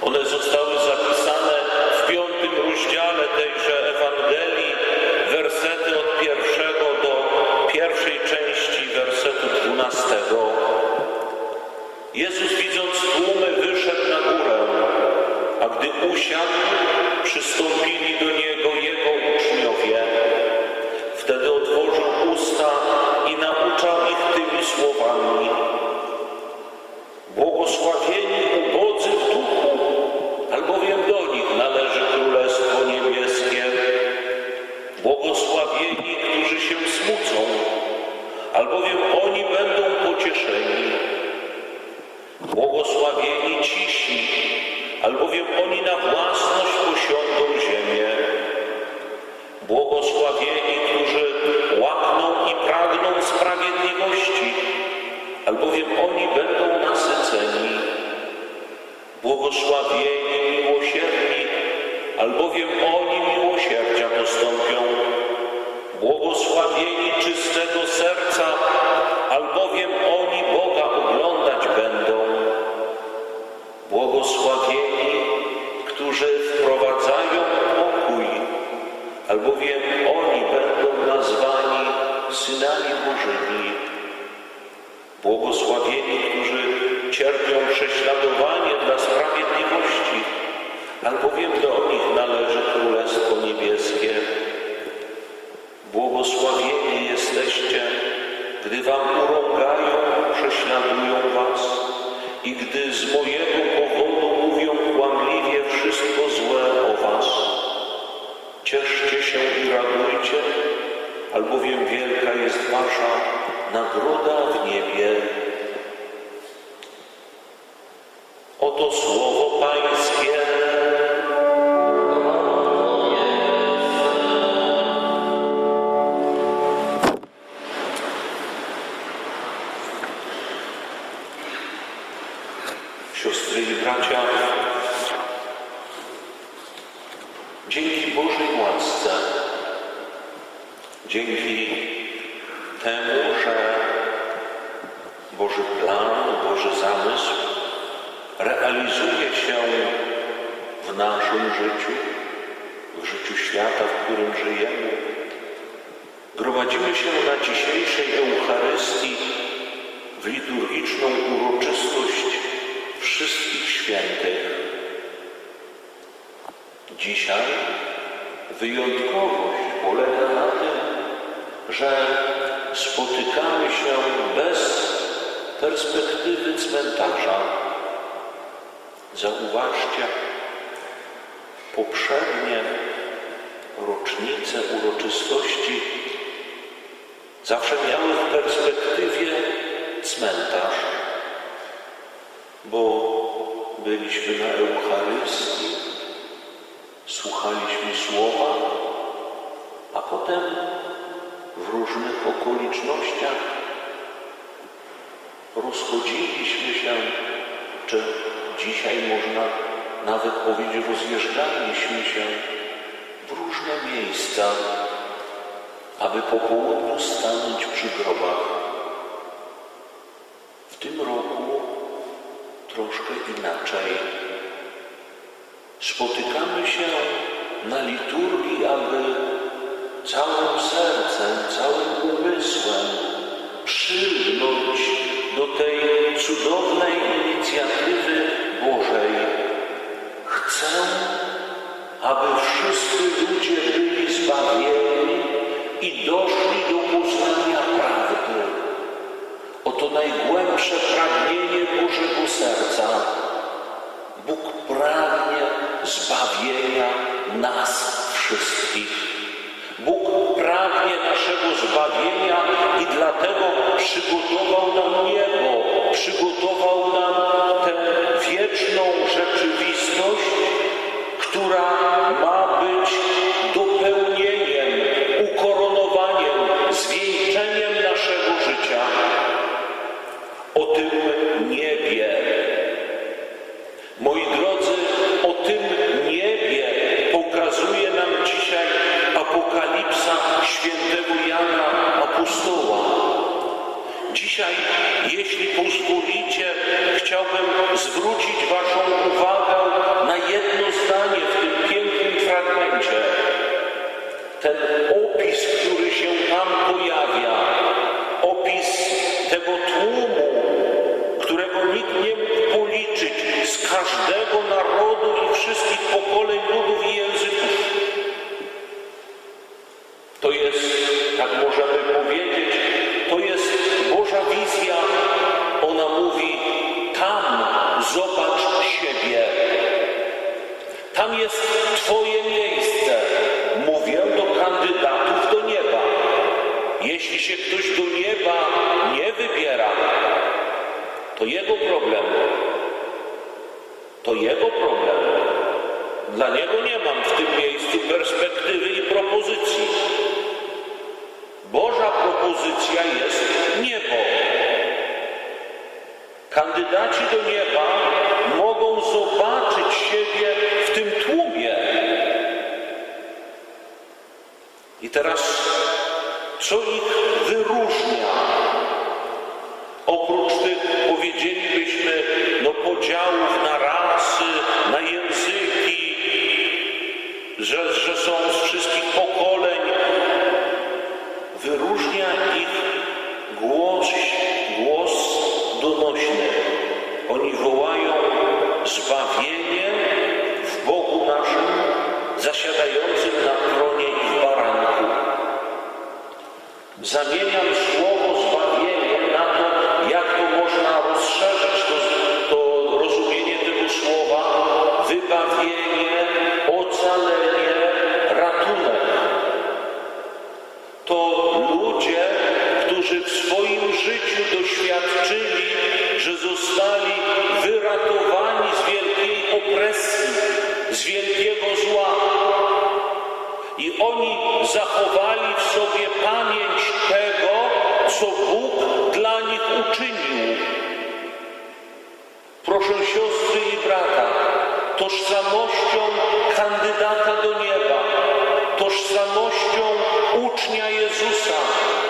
无论说是 Błogosławieni miłosierni, albowiem oni miłosierdzia dostąpią. Błogosławieni czystego serca, albowiem oni Boga oglądać będą. Błogosławieni, którzy wprowadzają pokój, albowiem oni będą nazwani synami Bożymi. Błogosławieni, którzy cierpią prześladowanie dla sprawiedliwości, albowiem do nich należy Królestwo Niebieskie. Błogosławieni jesteście, gdy wam urągają, prześladują was i gdy z mojego powodu mówią kłamliwie wszystko złe o was. Cieszcie się i radujcie, albowiem wielka jest wasza nagroda w niebie. Naszym życiu, w życiu świata, w którym żyjemy. Gromadzimy się na dzisiejszej Eucharystii w liturgiczną uroczystość wszystkich świętych. Dzisiaj wyjątkowość polega na tym, że spotykamy się bez perspektywy cmentarza. Zauważcie, poprzednie rocznice uroczystości zawsze miały w perspektywie cmentarz, bo byliśmy na Eucharystii, słuchaliśmy słowa, a potem w różnych okolicznościach rozchodziliśmy się, czy dzisiaj można nawet powiedzieć, rozjeżdżaliśmy się w różne miejsca, aby po południu stanąć przy grobach. W tym roku troszkę inaczej. Spotykamy się na liturgii, aby całym sercem, całym umysłem przylgnąć do tej cudownej inicjatywy Bożej. Chcę, aby wszyscy ludzie byli zbawieni i doszli do poznania prawdy. Oto najgłębsze pragnienie Bożego serca. Bóg pragnie zbawienia nas wszystkich. Bóg pragnie naszego zbawienia i dlatego przygotował nam niebo, przygotował nam tę wieczną rzeczywistość, która ma Tam jest Twoje miejsce. Mówię do kandydatów do nieba. Jeśli się ktoś do nieba nie wybiera, to jego problem. To jego problem. Dla niego nie mam w tym miejscu perspektywy i propozycji. Boża propozycja jest niebo. Kandydaci do nieba mogą zobaczyć siebie w teraz, co ich wyróżnia? Oprócz tych, powiedzielibyśmy, no podziałów na rasy, na języki, że, że są z wszystkich pokoleń, wyróżnia ich głos, głos donośny. Oni wołają Zamieniam słowo zbawienie na to, jak to można rozszerzyć to, to rozumienie tego słowa. Wybawienie, ocalenie, ratunek. To ludzie, którzy w swoim życiu doświadczyli, że zostali wyratowani z wielkiej opresji, z wielkiego zła. I oni zachowali w sobie pamięć tego, co Bóg dla nich uczynił. Proszę siostry i brata, tożsamością kandydata do nieba, tożsamością ucznia Jezusa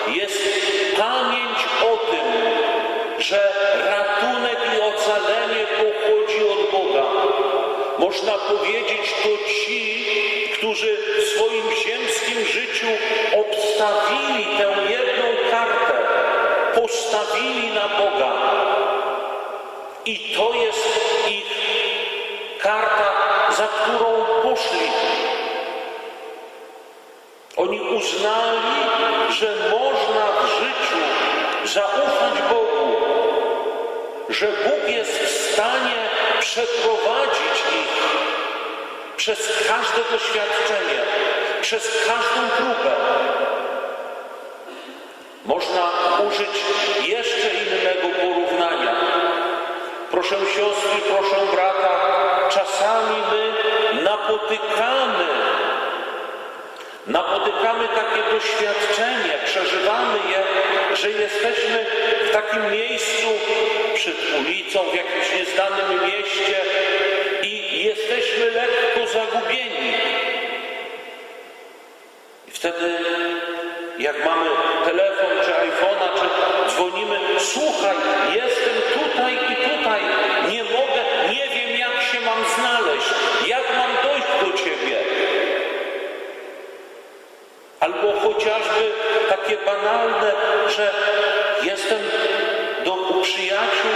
jest pamięć o tym, że ratunek i ocalenie pochodzi od Boga. Można powiedzieć, to ci, którzy w swoim ziemskim życiu obstawili tę postawili na Boga. I to jest ich karta, za którą poszli. Oni uznali, że można w życiu zaufać Bogu, że Bóg jest w stanie przeprowadzić ich przez każde doświadczenie, przez każdą próbę. Można użyć jeszcze innego porównania. Proszę siostry, proszę brata, czasami my napotykamy, napotykamy takie doświadczenie, przeżywamy je, że jesteśmy w takim miejscu przed ulicą, w jakimś nieznanym mieście i jesteśmy lekko zagubieni. I wtedy, jak mamy iPhone'a, czy dzwonimy, słuchaj, jestem tutaj i tutaj, nie mogę, nie wiem jak się mam znaleźć, jak mam dojść do Ciebie. Albo chociażby takie banalne, że jestem do przyjaciół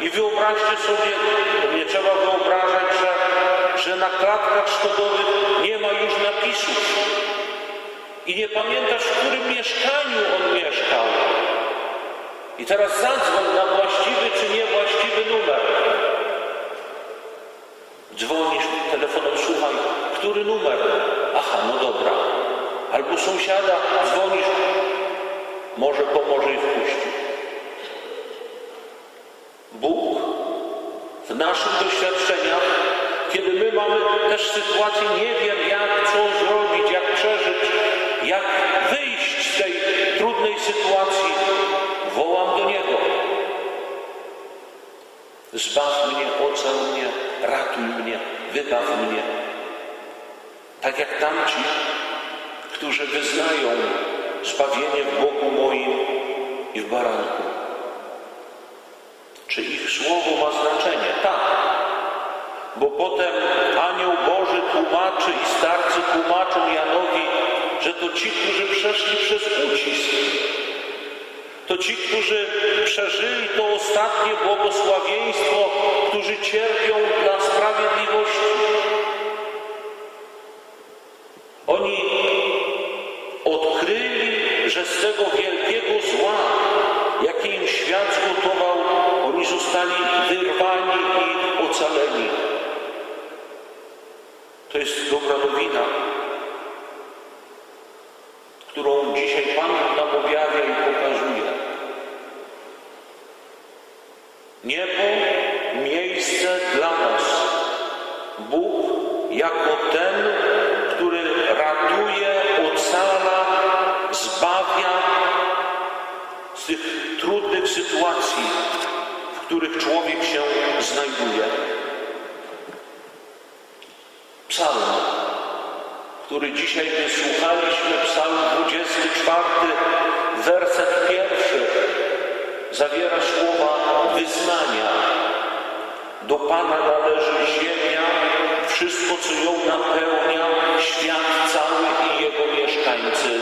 i, i wyobraźcie sobie, nie trzeba wyobrażać, że, że na klatkach schodowych nie ma już napisów. I nie pamiętasz, w którym mieszkaniu on mieszkał. I teraz zadzwoń na właściwy czy niewłaściwy numer. Dzwonisz telefonem, słuchaj, który numer? Aha, no dobra. Albo sąsiada, dzwonisz, może pomoże i wpuści. Bóg w naszych doświadczeniach, kiedy my mamy też sytuację, nie wiem sytuacji, wołam do Niego. Zbaw mnie, ocal mnie, ratuj mnie, wybaw mnie. Tak jak tamci, którzy wyznają zbawienie w Bogu moim i w baranku. Czy ich słowo ma znaczenie? Tak. Bo potem anioł Boży tłumaczy i starcy tłumaczą Janowi, że to ci, którzy przeszli przez ucisk. To ci, którzy przeżyli to ostatnie błogosławieństwo, którzy cierpią dla sprawiedliwości. Oni odkryli, że z tego wielkiego zła, jakie im świat zgotował, oni zostali wyrwani i ocaleni. To jest dobra nowina, którą dzisiaj Pan nam objawia i pokazuje. Niebo, miejsce dla nas. Bóg jako ten, który ratuje, ocala, zbawia z tych trudnych sytuacji, w których człowiek się znajduje. Psalm, który dzisiaj wysłuchaliśmy, Psalm 24, werset pierwszy, zawiera słowa wyznania. Do Pana należy ziemia, wszystko co ją napełnia, świat cały i jego mieszkańcy.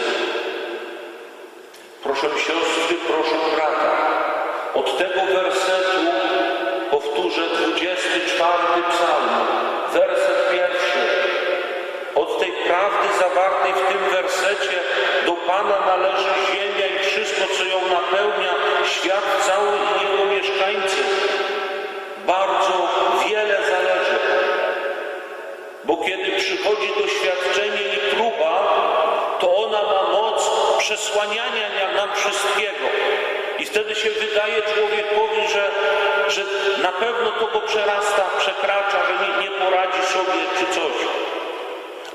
Proszę siostry, proszę brata, od tego wersetu powtórzę 24 psalm, werset pierwszy. Prawdy zawartej w tym wersecie do Pana należy ziemia i wszystko, co ją napełnia, świat cały i jego mieszkańcy. Bardzo wiele zależy. Bo kiedy przychodzi doświadczenie i próba, to ona ma moc przesłaniania nam wszystkiego. I wtedy się wydaje człowiekowi, że, że na pewno to go przerasta, przekracza, że nie, nie poradzi sobie czy coś.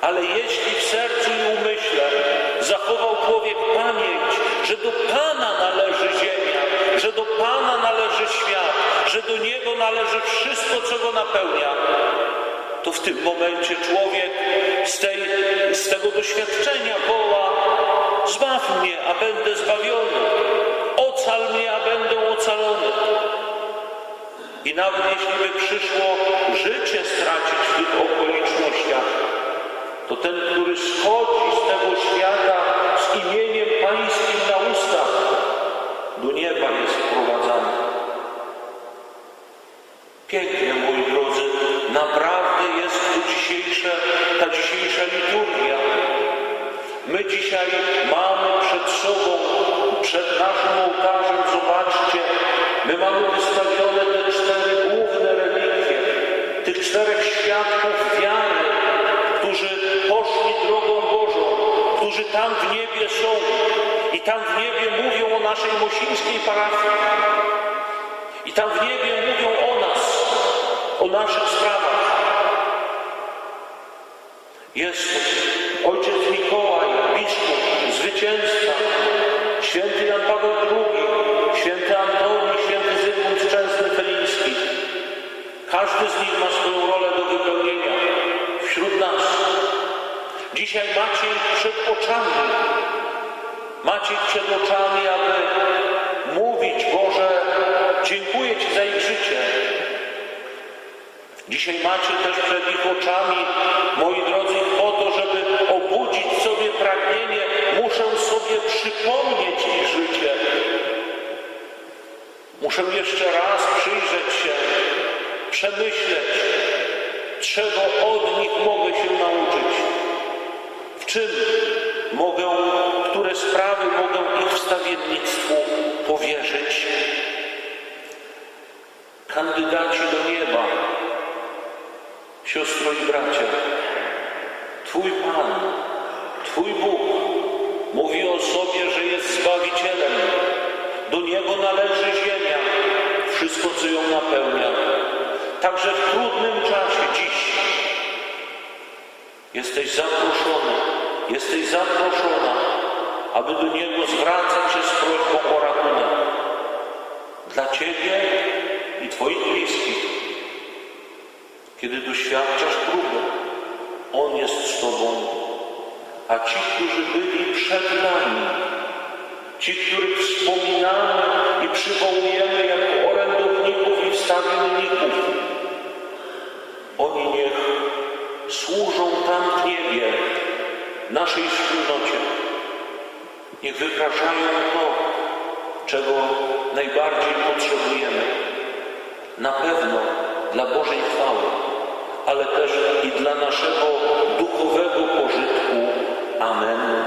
Ale jeśli w sercu i umyśle zachował człowiek pamięć, że do Pana należy ziemia, że do Pana należy świat, że do Niego należy wszystko, co go napełnia, to w tym momencie człowiek z, tej, z tego doświadczenia woła zbaw mnie, a będę zbawiony, ocal mnie, a będę ocalony. I nawet jeśli by przyszło życie stracić w tych okolicznościach, to ten, który schodzi z tego świata z imieniem Pańskim na ustach, do nieba jest wprowadzany. Pięknie, moi drodzy, naprawdę jest to dzisiejsze, ta dzisiejsza liturgia. My dzisiaj mamy przed sobą, przed naszym ołtarzem, zobaczcie, my mamy wystawione te cztery główne relikwie, tych czterech świadków wiary, tam w niebie mówią o naszej mosińskiej parafii. I tam w niebie mówią o nas, o naszych sprawach. Jest ojciec Mikołaj, biskup, zwycięzca, święty Jan Paweł II, święty Antoni, święty Zygmunt Szczęsny Feliński. Każdy z nich ma swoją rolę do wypełnienia wśród nas. Dzisiaj macie ich przed oczami. Macie ich przed oczami, aby mówić, Boże, dziękuję Ci za ich życie. Dzisiaj macie też przed ich oczami, moi drodzy, po to, żeby obudzić sobie pragnienie, muszę sobie przypomnieć ich życie. Muszę jeszcze raz przyjrzeć się, przemyśleć, czego od nich mogę się nauczyć. W czym wstawiennictwu powierzyć. Kandydaci do nieba, siostro i bracia, Twój Pan, Twój Bóg mówi o sobie, że jest Zbawicielem. Do Niego należy ziemia, wszystko, co ją napełnia. Także w trudnym czasie dziś jesteś zaproszony, jesteś zaproszona, aby do Niego zwracać się z prośbą o ratunek. Dla Ciebie i Twoich bliskich. Kiedy doświadczasz próby, On jest z Tobą. A ci, którzy byli przed nami, ci, których wspominamy i przywołujemy jako orędowników i wstawienników, oni niech służą tam w niebie, naszej wspólnocie. Niech wypraszamy to, czego najbardziej potrzebujemy. Na pewno dla Bożej chwały, ale też i dla naszego duchowego pożytku. Amen.